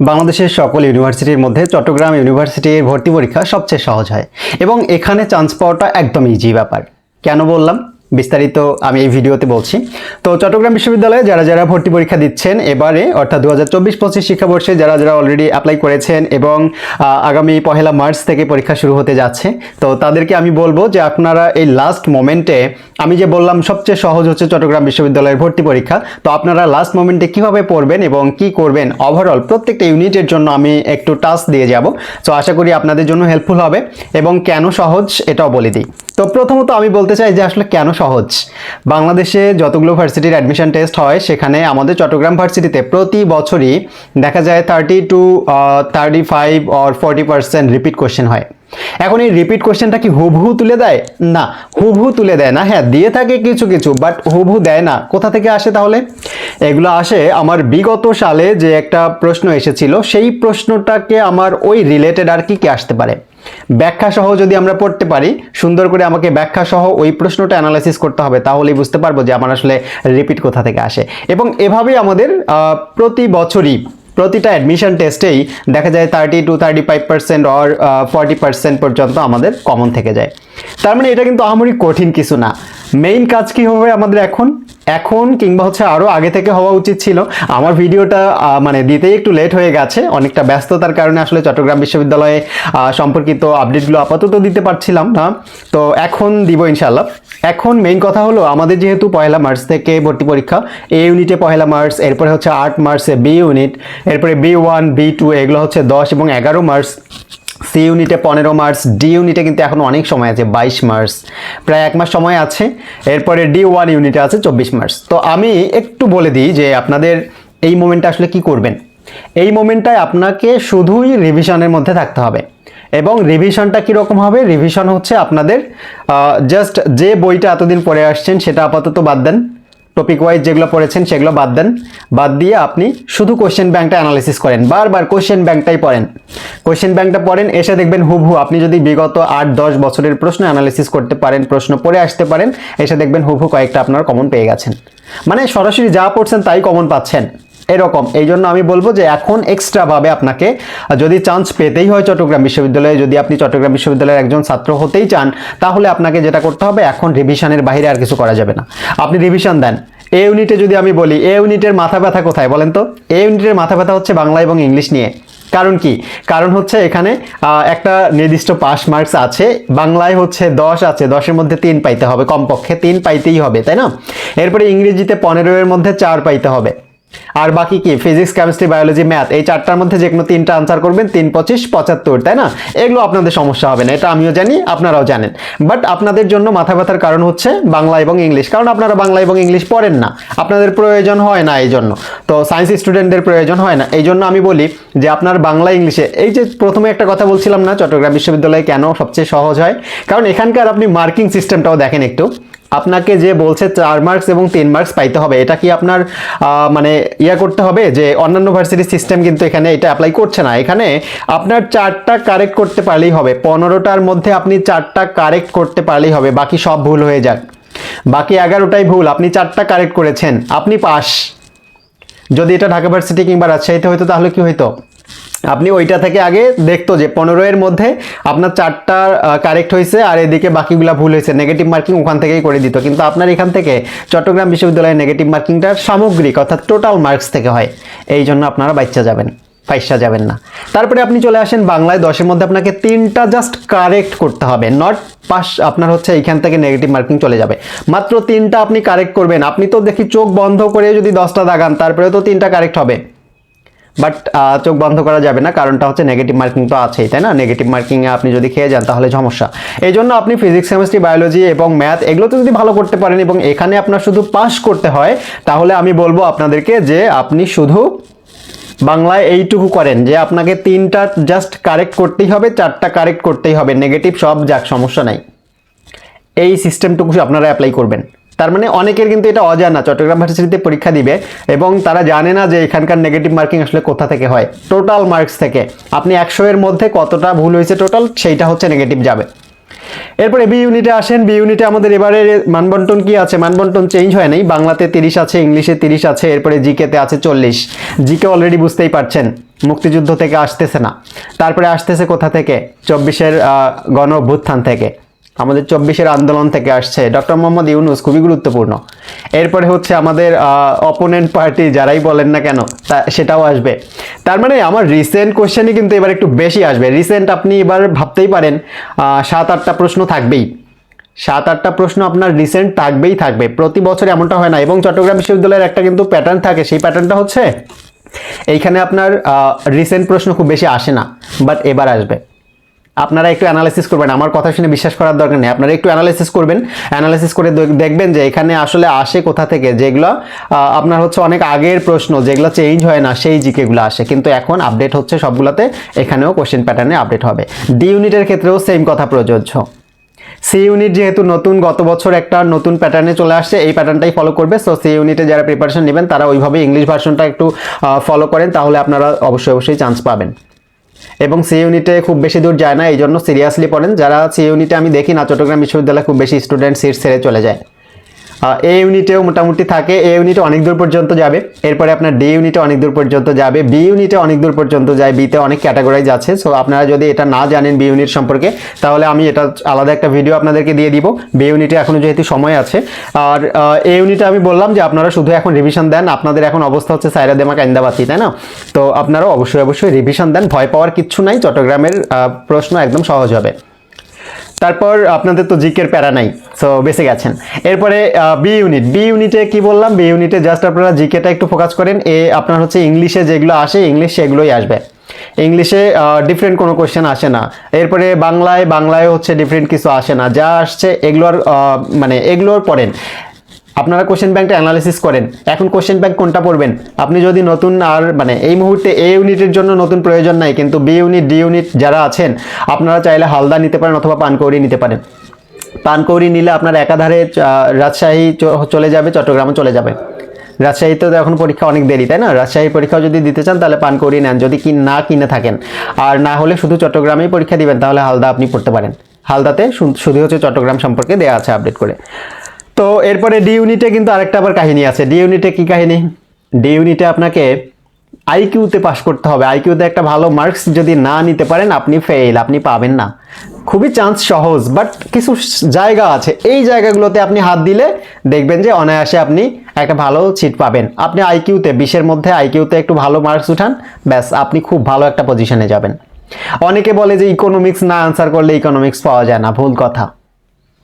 বাংলাদেশের সকল ইউনিভার্সিটির মধ্যে চট্টগ্রাম ইউনিভার্সিটির ভর্তি পরীক্ষা সবচেয়ে সহজ হয়। এবং এখানে চান্স পাওয়াটা একদম ইজি ব্যাপার। কেন বললাম? বিস্তারিত আমি এই ভিডিওতে বলছি। তো চট্টগ্রাম বিশ্ববিদ্যালয়ে যারা যারা ভর্তি পরীক্ষা দিচ্ছেন এবারে, অর্থাৎ দু হাজার চব্বিশ পঁচিশ শিক্ষাবর্ষে যারা যারা অলরেডি অ্যাপ্লাই করেছেন এবং আগামী পহেলা মার্চ থেকে পরীক্ষা শুরু হতে যাচ্ছে, তো তাদেরকে আমি বলব যে আপনারা এই লাস্ট মোমেন্টে আমি যে বললাম সবচেয়ে সহজ হচ্ছে চট্টগ্রাম বিশ্ববিদ্যালয়ের ভর্তি পরীক্ষা, তো আপনারা লাস্ট মোমেন্টে কীভাবে পড়বেন এবং কি করবেন? ওভারঅল প্রত্যেকটা ইউনিটের জন্য আমি একটু টাস্ক দিয়ে যাব। তো আশা করি আপনাদের জন্য হেল্পফুল হবে এবং কেন সহজ এটাও বলে দিই। তো প্রথমত আমি বলতে চাই যে আসলে কেন সহজ। বাংলাদেশে যতগুলো ভার্সিটির অ্যাডমিশন টেস্ট হয়, সেখানে আমাদের চট্টগ্রাম ভার্সিটিতে প্রতি বছরই দেখা যায় thirty two thirty five or forty percent repeat question হয়। এখন এই রিপিট কোশ্চেনটা কি হুবহু তুলে দেয়? না, হুবহু তুলে দেয় না। হ্যাঁ দিয়ে থাকে কিছু কিছু বাট হুবহু দেয় না। কোথা থেকে আসে তাহলে? এগুলো আসে আমার বিগত সালে যে একটা প্রশ্ন এসেছিল, সেই প্রশ্নটাকে আমার ওই রিলেটেড আর কি কি আসতে পারে? ব্যাখ্যা সহ যদি আমরা পড়তে পারি, সুন্দর করে আমাকে ব্যাখ্যা সহ ওই প্রশ্নটা অ্যানালাইসিস করতে হবে, তাহলেই বুঝতে পারব যে আমার আসলে রিপিট কোথা থেকে আসে। এবং এভাবেই আমাদের প্রতি বছরই প্রতিটা অ্যাডমিশন টেস্টেই দেখা যায় thirty two thirty five percent or forty percent পর্যন্ত আমাদের কমন থেকে যায়। তার মানে এটা কিন্তু আহামরি কঠিন কিছু না। মেইন কাজ কী হবে আমাদের এখন? এখন কিংবা হচ্ছে আরও আগে থেকে হওয়া উচিত ছিল। আমার ভিডিওটা মানে দিতেই একটু লেট হয়ে গেছে। অনেকটা ব্যস্ততার কারণে আসলে চট্টগ্রাম বিশ্ববিদ্যালয়ে সম্পর্কিত আপডেটগুলো আপাতত দিতে পারছিলাম না। তো এখন দিব ইনশাল্লাহ এখন মেইন কথা হলো, আমাদের যেহেতু পয়লা মার্চ থেকে ভর্তি পরীক্ষা এ ইউনিটে পয়লা মার্চ, এরপরে হচ্ছে আট মার্চে বি ইউনিট এরপরে বি ওয়ান বি টু এগুলো হচ্ছে দশ এবং এগারো মার্চ। সি ইউনিটে পনেরো মার্চ ডি ইউনিটে কিন্তু এখন অনেক সময় আছে বাইশ মার্চ প্রায় এক মাস সময় আছে। এরপরে ডি ওয়ান ইউনিটে আছে চব্বিশ মার্চ তো আমি একটু বলে দিই যে আপনাদের এই মোমেন্টটা আসলে কি করবেন? এই মোমেন্টটায় আপনাকে শুধুই রিভিশনের মধ্যে থাকতে হবে। এবং রিভিশনটা কীরকম হবে? রিভিশন হচ্ছে আপনাদের জাস্ট যে বইটা এতদিন পড়ে আসছেন সেটা আপাতত বাদ দেন। টপিক ওয়াইজ যেগুলো পড়েছেন সেগুলো বাদ দেন। বাদ দিয়ে আপনি শুধু কোশ্চেন ব্যাংকটা অ্যানালিসিস করেন। বারবার কোশ্চেন ব্যাংকটাই পড়েন। কোশ্চেন ব্যাংকটা পড়েন, এসে দেখবেন হুবহু আপনি যদি বিগত আট, দশ বছরের প্রশ্ন অ্যানালিসিস করতে পারেন, প্রশ্ন পড়ে আসতে পারেন, এসে দেখবেন হুবহু কয়েকটা আপনার কমন পেয়ে গেছেন। মানে সরাসরি যা পড়ছেন তাই কমন পাচ্ছেন। এরকম। এই জন্য আমি বলব যে এখন এক্সট্রাভাবে আপনাকে যদি চান্স পেতেই হয় চট্টগ্রাম বিশ্ববিদ্যালয়ে, যদি আপনি চট্টগ্রাম বিশ্ববিদ্যালয়ের একজন ছাত্র হতেই চান, তাহলে আপনাকে যেটা করতে হবে, এখন রিভিশনের বাইরে আর কিছু করা যাবে না। আপনি রিভিশন দেন। এ ইউনিটে যদি আমি বলি, এ ইউনিটের মাথা ব্যথা কোথায় বলেন তো? এ ইউনিটের মাথা ব্যথা হচ্ছে বাংলা এবং ইংলিশ নিয়ে। কারণ কি? কারণ হচ্ছে এখানে একটা নির্দিষ্ট পাস মার্কস আছে। বাংলায় হচ্ছে দশ আছে, দশের মধ্যে তিন পাইতে হবে, কমপক্ষে তিন পাইতেই হবে, তাই না? এরপরে ইংরেজিতে পনেরো এর মধ্যে চার পাইতে হবে। আর বাকি কি? ফিজিক্স কেমিস্ট্রি বায়োলজি ম্যাথ এই চারটার মধ্যে যে কোনো তিনটা আনসার করবেন, তিন, পঁচিশ, পঁচাত্তর, তাই না? এগুলো আপনাদের সমস্যা হবে না, এটা আমিও জানি, আপনারাও জানেন। বাট আপনাদের জন্য মাথা ব্যথার কারণ হচ্ছে বাংলা এবং ইংলিশ কারণ আপনারা বাংলা এবং ইংলিশ পড়েন না। আপনাদের প্রয়োজন হয় না এই জন্য। তো সায়েন্স স্টুডেন্টদের প্রয়োজন হয় না। এই জন্য আমি বলি যে আপনার বাংলা ইংলিশে এই যে প্রথমে একটা কথা বলছিলাম না, চট্টগ্রাম বিশ্ববিদ্যালয়ে কেন সবচেয়ে সহজ হয়? কারণ এখানকার আপনি মার্কিং সিস্টেমটাও দেখেন একটু। আপনাকে যে বলছে চার মার্কস এবং তিন মার্কস পাইতে হবে, এটা কি আপনার মানে ইয়া করতে হবে যে অন্যান্য ভার্সিটির সিস্টেম কিন্তু এখানে এটা অ্যাপ্লাই করছে না? এখানে আপনার চারটা কারেক্ট করতে পারলেই হবে, পনেরোটার মধ্যে আপনি চারটা কারেক্ট করতে পারলেই হবে, বাকি সব ভুল হয়ে যাক। বাকি এগারোটাই ভুল, আপনি চারটা কারেক্ট করেছেন, আপনি পাস। যদি এটা ঢাকা ভার্সিটি কিংবা রাজশাহীতে হইতো তাহলে কি হইতো? আপনি ওইটা থেকে আগে দেখতো যে পনেরো এর মধ্যে আপনার চারটা কারেক্ট হয়েছে আর এদিকে বাকিগুলা ভুল হয়েছে। নেগেটিভ মার্কিং ওখান থেকেই করে দিত। কিন্তু আপনার এখান থেকে চট্টগ্রাম বিশ্ববিদ্যালয়ের নেগেটিভ মার্কিংটা সামগ্রিক, অর্থাৎ টোটাল মার্কস থেকে হয়। এই জন্য আপনারা বাচ্চা যাবেন পয়সা যাবেন না। তারপরে আপনি চলে আসেন বাংলায়। দশের মধ্যে আপনাকে তিনটা জাস্ট কারেক্ট করতে হবে। নট পাস আপনার হচ্ছে এইখান থেকে নেগেটিভ মার্কিং চলে যাবে। মাত্র তিনটা আপনি কারেক্ট করবেন। আপনি তো দেখি চোখ বন্ধ করে যদি দশটা দাগান তারপরে তো তিনটা কারেক্ট হবে। বাট চোখ বন্ধ করা যাবে না, কারণটা হচ্ছে নেগেটিভ মার্কিং তো আছেই, তাই না? নেগেটিভ মার্কিংয়ে আপনি যদি খেয়ে যান, তাহলে সমস্যা। এই জন্য আপনি ফিজিক্স কেমিস্ট্রি বায়োলজি এবং ম্যাথ এগুলোতে যদি ভালো করতে পারেন এবং এখানে আপনার শুধু পাস করতে হয়, তাহলে আমি বলব আপনাদেরকে যে আপনি শুধু বাংলায় এইটুকু করেন, যে আপনাকে তিনটা জাস্ট কারেক্ট করতেই হবে, চারটা কারেক্ট করতেই হবে নেগেটিভ সব যাক, সমস্যা নাই। এই সিস্টেমটুকু আপনারা অ্যাপ্লাই করবেন। তার মানে অনেকের কিন্তু এটা অজানা। চট্টগ্রাম ভার্সিটিতে পরীক্ষা দিবে এবং তারা জানে না যে এখানকার নেগেটিভ মার্কিং আসলে কোথা থেকে হয় টোটাল মার্কস থেকে। আপনি একশো এর মধ্যে কতটা ভুল হয়েছে টোটাল সেইটা হচ্ছে নেগেটিভ যাবে। এরপরে বি ইউনিটে আসেন। বি ইউনিটে আমাদের এবারে মানবন্টন কি আছে? মানবন্টন চেঞ্জ হয় নাই। বাংলাতে তিরিশ আছে, ইংলিশে তিরিশ আছে, এরপরে জিকেতে আছে চল্লিশ। জিকে অলরেডি বুঝতেই পারছেন, মুক্তিযুদ্ধ থেকে আসতেছে না। তারপরে আসতেছে কোথা থেকে? চব্বিশের গণ অভ্যুত্থান থেকে। আমাদের চব্বিশের আন্দোলন থেকে আসছে। ডক্টর মোহাম্মদ ইউনুস খুবই গুরুত্বপূর্ণ। এরপরে হচ্ছে আমাদের অপোনেন্ট পার্টি যারাই বলেন না কেন, তা সেটাও আসবে। তার মানে আমার রিসেন্ট কোশ্চেনই কিন্তু এবার একটু বেশি আসবে। রিসেন্ট আপনি এবার ভাবতেই পারেন সাত আটটা প্রশ্ন থাকবেই। সাত আটটা প্রশ্ন আপনার রিসেন্ট থাকবেই থাকবে। প্রতি বছর এমনটা হয় না। এবং চট্টগ্রাম বিশ্ববিদ্যালয়ের একটা কিন্তু প্যাটার্ন থাকে। সেই প্যাটার্নটা হচ্ছে, এইখানে আপনার রিসেন্ট প্রশ্ন খুব বেশি আসে না বাট এবার আসবে। আপনারা একটু অ্যানালাইসিস করবেন। আমার কথা শুনে বিশ্বাস করার দরকার নেই। আপনারা একটু অ্যানালাইসিস করবেন। অ্যানালাইসিস করে দেখ- দেখবেন যে এখানে আসলে আসে কোথা থেকে? যেগুলো আপনার হচ্ছে অনেক আগের প্রশ্ন, যেগুলো চেঞ্জ হয় না, সেই জিকেগুলো আসে। কিন্তু এখন আপডেট হচ্ছে সবগুলোতে। এখানেও কোশ্চেন প্যাটার্নে আপডেট হবে। ডি ইউনিটের ক্ষেত্রেও সেম কথা প্রযোজ্য। সি ইউনিট যেহেতু নতুন, গত বছর একটা নতুন প্যাটার্নে চলে আসছে, এই প্যাটার্নটাই ফলো করবে। সো সি ইউনিটে যারা প্রিপারেশন নেবেন, তারা ওইভাবে ইংলিশ ভার্সনটা একটু ফলো করেন, তাহলে আপনারা অবশ্যই অবশ্যই চান্স পাবেন। এবং সি ইউনিটে খুব বেশি দূর যায় না এই জন্য সিরিয়াসলি পড়েন। যারা সি ইউনিটে আমি দেখি না, চট্টগ্রাম বিশ্ববিদ্যালয়ে খুব বেশি স্টুডেন্ট সিট ছেড়ে চলে যায়। এ ইউনিটেও মোটামুটি থাকে। এ ইউনিটে অনেক দূর পর্যন্ত যাবে। এরপরে আপনার ডি ইউনিটে অনেক দূর পর্যন্ত যাবে। বি ইউনিটে অনেক দূর পর্যন্ত যায়। বিতে অনেক ক্যাটাগরাইজ আছে। সো আপনারা যদি এটা না জানেন বি ইউনিট সম্পর্কে, তাহলে আমি এটা আলাদা একটা ভিডিও আপনাদেরকে দিয়ে দিব। বি ইউনিটে এখনও যেহেতু সময় আছে। আর এ ইউনিটে আমি বললাম যে, আপনারা শুধু এখন রিভিশন দেন। আপনাদের এখন অবস্থা হচ্ছে সাইরা দেমা কাইন্দাবাতি তাই না? তো, আপনারাও অবশ্যই অবশ্যই রিভিশন দেন। ভয় পাওয়ার কিচ্ছু নাই। চট্টগ্রামের প্রশ্ন একদম সহজ হবে। তারপর আপনাদের তো জিকের প্যারা নাই সো বেঁচে গেছেন। এরপরে বি ইউনিট বি ইউনিটে কি বললাম? বি ইউনিটে জাস্ট আপনারা জিকেটা একটু ফোকাস করেন, এ আপনার হচ্ছে ইংলিশে যেগুলো আসে, ইংলিশ সেগুলোই আসবে। ইংলিশে ডিফারেন্ট কোনো কোয়েশ্চেন আসে না। এরপরে বাংলায় বাংলায় হচ্ছে ডিফারেন্ট কিছু আসে না। যা আসছে, এগুলোর মানে এগুলোর পড়েন। আপনারা কোশ্চেন ব্যাংকটা অ্যানালিসিস করেন। এখন কোশ্চেন ব্যাংক কোনটা পড়বেন? আপনি যদি নতুন আর মানে এই মুহূর্তে এ ইউনিটের জন্য নতুন প্রয়োজন নাই, কিন্তু বি ইউনিট ডি ইউনিট যারা আছেন, আপনারা চাইলে হালদা নিতে পারেন অথবা পানকৌড়ি নিতে পারেন। পানকৌড়ি নিলে আপনার একাধারে রাজশাহী চলে যাবে, চট্টগ্রামও চলে যাবে। রাজশাহীতে তো এখন পরীক্ষা অনেক দেরি, তাই না? রাজশাহীর পরীক্ষাও যদি দিতে চান, তাহলে পানকৌড়ি নেন। যদি কি না কিনে থাকেন, আর না হলে শুধু চট্টগ্রামেই পরীক্ষা দিবেন, তাহলে হালদা আপনি পড়তে পারেন। হালদাতে শুধু হচ্ছে চট্টগ্রাম সম্পর্কে দেওয়া আছে আপডেট করে। তো এরপরে ডি ইউনিটে কিন্তু আরেকটা আবার কাহিনী আছে। ডি ইউনিটে কি কাহিনী? ডি ইউনিটে আপনাকে আইকিউতে পাশ করতে হবে। আইকিউতে একটা ভালো মার্কস যদি না নিতে পারেন, আপনি ফেল আপনি পাবেন না। খুবই চান্স সহজ বাট কিছু জায়গা আছে। এই জায়গাগুলোতে আপনি হাত দিলে দেখবেন যে অনায়াসে আপনি একটা ভালো সিট পাবেন। আপনি আইকিউতে, বিশের মধ্যে আইকিউতে একটু ভালো মার্কস উঠান, ব্যাস, আপনি খুব ভালো একটা পজিশনে যাবেন। অনেকে বলে যে ইকোনমিক্স না আনসার করলে ইকোনমিক্স পাওয়া যায় না। ভুল কথা।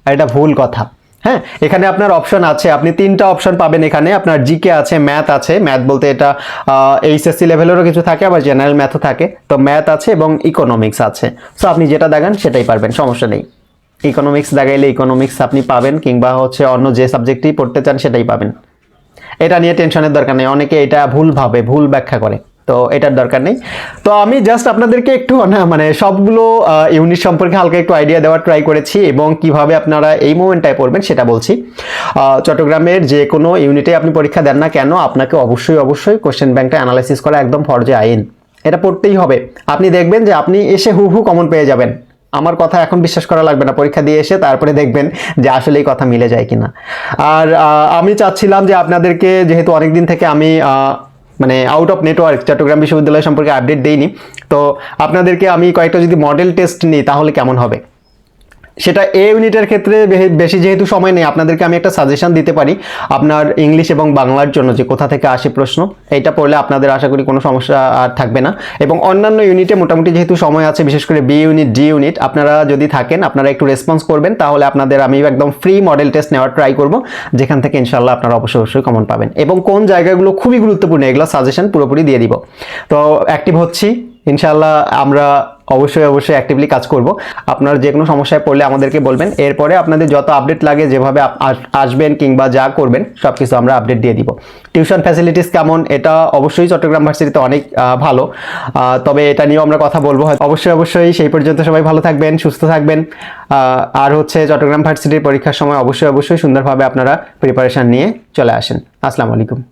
এটা ভুল কথা। হ্যাঁ এখানে আপনার অপশন আছে। আপনি তিনটা অপশন পাবেন এখানে। আপনার জিকে আছে ম্যাথ আছে। ম্যাথ বলতে এটা এইচএসসি লেভেলেরও কিছু থাকে, আবার জেনারেল ম্যাথও থাকে। তো ম্যাথ আছে এবং ইকোনমিক্স আছে। সো আপনি যেটা দেখান, সেটাই পারবেন, সমস্যা নেই। ইকোনমিক্স দেখাইলে ইকোনমিক্স আপনি পাবেন, কিংবা হচ্ছে অন্য যে সাবজেক্টই পড়তে চান, সেটাই পাবেন। এটা নিয়ে টেনশনের দরকার নেই। অনেকে এটা ভুল ভাবে, ভুল ব্যাখ্যা করে। তো এটার দরকার নেই। তো আমি জাস্ট আপনাদেরকে একটু, না মানে সবগুলো ইউনিট সম্পর্কে হালকা একটু আইডিয়া দেওয়ার ট্রাই করেছি এবং কীভাবে আপনারা এই মোমেন্টটায় পড়বেন সেটা বলছি। চট্টগ্রামের যে কোনো ইউনিটে আপনি পরীক্ষা দেন না কেন, আপনাকে অবশ্যই অবশ্যই কোশ্চেন ব্যাংকটা অ্যানালাইসিস করা একদম ফরজে আইন। এটা পড়তেই হবে। আপনি দেখবেন যে আপনি এসে হু হু কমন পেয়ে যাবেন। আমার কথা এখন বিশ্বাস করা লাগবে না। পরীক্ষা দিয়ে এসে তারপরে দেখবেন যে আসলে এই কথা মিলে যায় কিনা। আর আমি চাচ্ছিলাম যে আপনাদেরকে, যেহেতু অনেক দিন থেকে আমি মানে আউট অফ নেটওয়ার্ক চট্টগ্রাম বিশ্ববিদ্যালয় সম্পর্কে আপডেট দেইনি। তো আপনাদেরকে আমি কয়েকটা যদি মডেল টেস্ট নিই, তাহলে কেমন হবে? সেটা এ ইউনিটের ক্ষেত্রে বেশি যেহেতু সময় নেই, আপনাদেরকে আমি একটা সাজেশন দিতে পারি আপনার ইংলিশ এবং বাংলার জন্য, যে কোথা থেকে আসে প্রশ্ন। এটা পড়লে আপনাদের আশা করি কোনো সমস্যা আর থাকবে না। এবং অন্যান্য ইউনিটে মোটামুটি যেহেতু সময় আছে, বিশেষ করে বি ইউনিট ডি ইউনিট আপনারা যদি থাকেন, আপনারা একটু রেসপন্স করবেন, তাহলে আপনাদের আমি একদম ফ্রি মডেল টেস্ট নেওয়ার ট্রাই করব, যেখান থেকে ইনশাল্লাহ আপনারা অবশ্যই অবশ্যই কমন পাবেন। এবং কোন জায়গাগুলো খুবই গুরুত্বপূর্ণ, এগুলো সাজেশন পুরোপুরি দিয়ে দিব। তো অ্যাক্টিভ হচ্ছি। ইনশাল্লাহ আমরা অবশ্যই অবশ্যই অ্যাক্টিভলি কাজ করব। আপনার যে কোনো সমস্যায় পড়লে আমাদেরকে বলবেন। এরপরে আপনাদের যত আপডেট লাগে, যেভাবে আসবেন কিংবা যা করবেন সব কিছু আমরা আপডেট দিয়ে দিব। টিউশন ফ্যাসিলিটিস কেমন? এটা অবশ্যই চট্টগ্রাম ভার্সিটিতে অনেক ভালো। তবে এটা নিয়েও আমরা কথা বলব। হয়তো। অবশ্যই অবশ্যই সেই পর্যন্ত সবাই ভালো থাকবেন, সুস্থ থাকবেন। আর হচ্ছে চট্টগ্রাম ভার্সিটির পরীক্ষার সময় অবশ্যই অবশ্যই সুন্দরভাবে আপনারা প্রিপারেশন নিয়ে চলে আসেন। আসসালামু আলাইকুম।